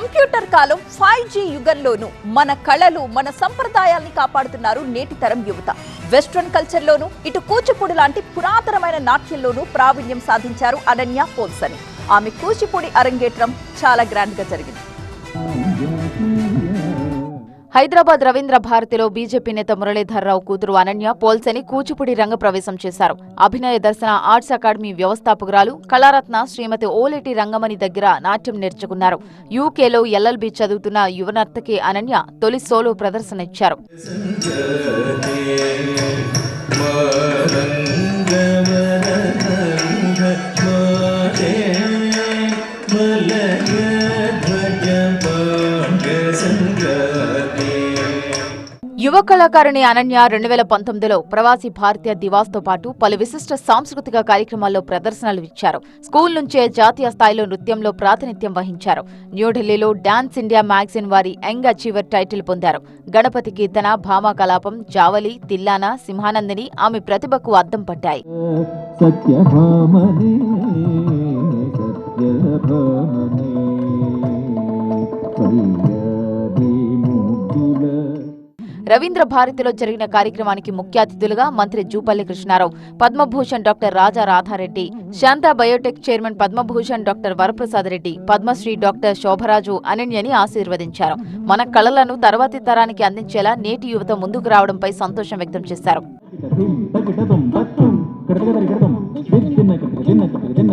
Computer కాలం five G యుగంలోనూ మన కళలు మన సంప్రదాయాల్ని కాపాడుతున్నారు నేటి తరం యువత. వెస్ట్రన్ కల్చర్లోనూ ఇటు కూచిపూడి లాంటి పురాతనమైన నాట్యంలోనూ ప్రావీణ్యం సాధించారు అనన్య పోల్సని. ఆమె కూచిపూడి అరంగేట్రం చాలా గ్రాండ్గా జరిగింది. హైదరాబాద్ రవీంద్ర భారతిలో బీజేపీ నేత మురళీధర్రావు కూతురు అనన్య పోల్సని కూచిపూడి రంగ ప్రవేశం చేశారు. అభినయ దర్శన ఆర్ట్స్ అకాడమీ వ్యవస్థాపకురాలు కళారత్న శ్రీమతి ఓలేటి రంగమణి దగ్గర నాట్యం నేర్చుకున్నారు. యూకేలో ఎల్ఎల్బి చదువుతున్న యువనర్తకి అనన్య తొలి సోలో ప్రదర్శన ఇచ్చారు. యువ కళాకారిణి అనన్య రెండు వేల పంతొమ్మిదిలో ప్రవాసీ భారతీయ దివాస్తో పాటు పలు విశిష్ట సాంస్కృతిక కార్యక్రమాల్లో ప్రదర్శనలు ఇచ్చారు. స్కూల్ నుంచే జాతీయ స్థాయిలో నృత్యంలో ప్రాతినిధ్యం వహించారు. న్యూఢిల్లీలో డాన్స్ ఇండియా మ్యాగజైన్ వారి యంగ్ అచీవర్ టైటిల్ పొందారు. గణపతి కీర్తన భామా కలాపం జావలి తిల్లానా సింహానందిని ఆమె ప్రతిభకు అద్దం పట్టాయి. రవీంద్ర భారతిలో జరిగిన కార్యక్రమానికి ముఖ్య అతిథులుగా మంత్రి Jupally Krishna Rao Padma Bhushan doctor Raja Radha Reddy Shantha biotech chairman Padma Bhushan doctor Varaprasad Reddy Padma Shri doctor Shobha Raju అనన్యని ఆశీర్వదించారు మన కళలను తర్వాతి తరానికి అందించేలా నేటి యువత ముందుకు రావడంపై సంతోషం వ్యక్తం చేశారు కిటకిం తకిటతం తత్తుం కిటకదరి కిటతం దిన్న కిటక దిన్న